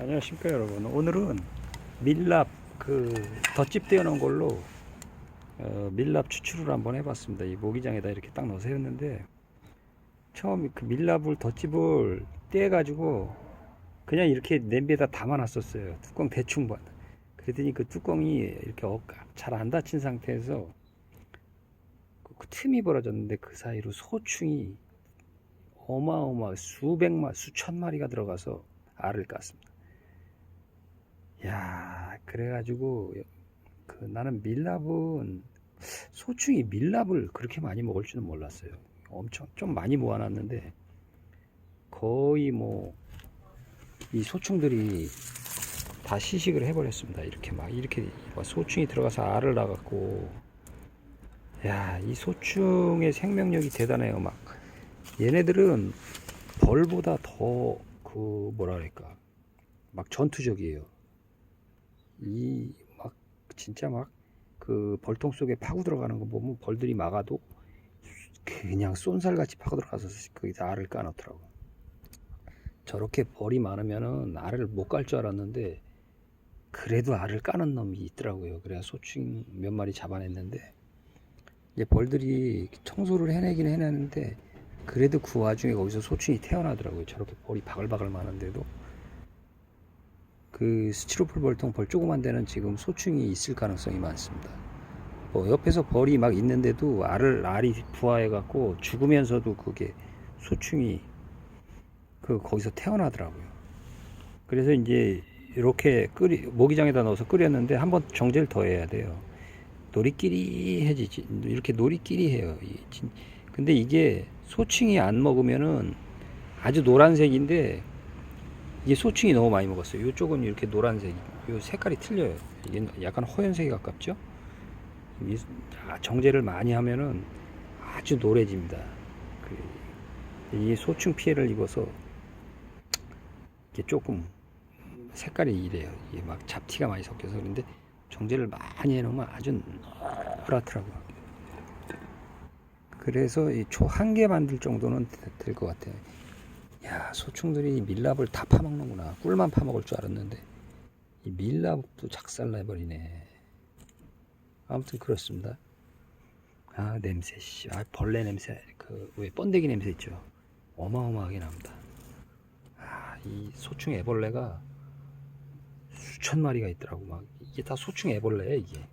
안녕하십니까 여러분. 오늘은 밀랍 그 덧집 떼어 놓은 걸로 어, 밀랍 추출을 한번 해봤습니다. 이 모기장에다 이렇게 딱 넣어서 했는데 처음 그 밀랍을 덧집을 떼어 가지고 그냥 이렇게 냄비에다 담아 놨었어요. 뚜껑 대충 봐 그랬더니 그 뚜껑이 이렇게 잘 안 닫힌 상태에서 그, 그 틈이 벌어졌는데 그 사이로 소충이 어마어마 수백 마 수천 마리가 들어가서 알을 깠습니다. 야, 그래가지고 그 나는 밀랍은 소충이 밀랍을 그렇게 많이 먹을 줄은 몰랐어요. 엄청 좀 많이 모아놨는데 거의 뭐 이 소충들이 다 시식을 해버렸습니다. 이렇게 막 이렇게 막 소충이 들어가서 알을 낳았고 야, 이 소충의 생명력이 대단해요. 막 얘네들은 벌보다 더 그 뭐라 그럴까 막 전투적이에요. 이 막 진짜 막 그 벌통 속에 파고 들어가는 거 보면 벌들이 막아도 그냥 쏜살같이 파고 들어가서 거기다 알을 까놓더라고. 저렇게 벌이 많으면은 알을 못 깔 줄 알았는데 그래도 알을 까는 놈이 있더라고요. 그래야 소충 몇 마리 잡아냈는데 이제 벌들이 청소를 해내긴 해내는데 그래도 그 와중에 거기서 소충이 태어나더라고요. 저렇게 벌이 바글바글 많은데도 그 스티로폴 벌통 벌 조그만 데는 지금 소충이 있을 가능성이 많습니다. 뭐 옆에서 벌이 막 있는데도 알을 알이 부화해 갖고 죽으면서도 그게 소충이 그 거기서 태어나더라고요. 그래서 이제 이렇게 끓이 모기장에다 넣어서 끓였는데 한번 정제를 더 해야 돼요. 놀이끼리 해지지 이렇게 놀이끼리 해요. 근데 이게 소충이 안 먹으면은 아주 노란색인데 이게 소충이 너무 많이 먹었어요. 이쪽은 이렇게 노란색, 이 색깔이 틀려요. 이게 약간 허연색에 가깝죠? 이- 아, 정제를 많이 하면은 아주 노래집니다. 그, 이 소충 피해를 입어서 이게 조금 색깔이 이래요. 이게 막 잡티가 많이 섞여서 그런데 정제를 많이 해놓으면 아주 노랗더라고요. 그래서 이 초 한 개 만들 정도는 될 것 같아요. 야, 소충들이 밀랍을 다 파먹는구나. 꿀만 파먹을 줄 알았는데 이 밀랍도 작살내버리네. 아무튼 그렇습니다. 아 냄새 씨, 아 벌레 냄새 그 왜 번데기 냄새 있죠. 어마어마하게 납니다. 아, 이 소충 애벌레가 수천 마리가 있더라고 막 이게 다 소충 애벌레야 이게.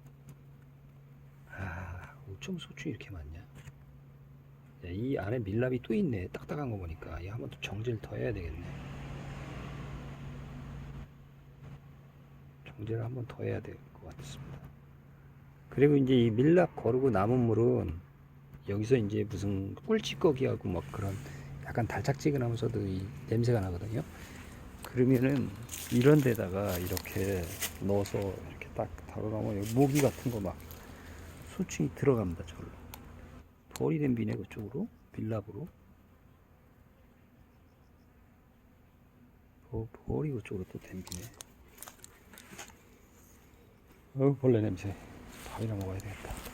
아, 어쩜 소충이 이렇게 많냐? 야, 이 안에 밀랍이 또 있네. 딱딱한 거 보니까. 이 한번 또 정제를 더 해야 되겠네. 정제를 한번 더 해야 될 것 같습니다. 그리고 이제 이 밀랍 거르고 남은 물은 여기서 이제 무슨 꿀찌꺼기하고 막 그런 약간 달짝지근하면서도 이 냄새가 나거든요. 그러면은 이런 데다가 이렇게 넣어서 이렇게 딱 다가가면 모기 같은 거 막 소충이 들어갑니다. 저로. 댐비네 그쪽으로? 밀랍으로? 어, 벌이 그쪽으로 또 댐비네. 어 벌레 냄새. 밥이나 먹어야 되겠다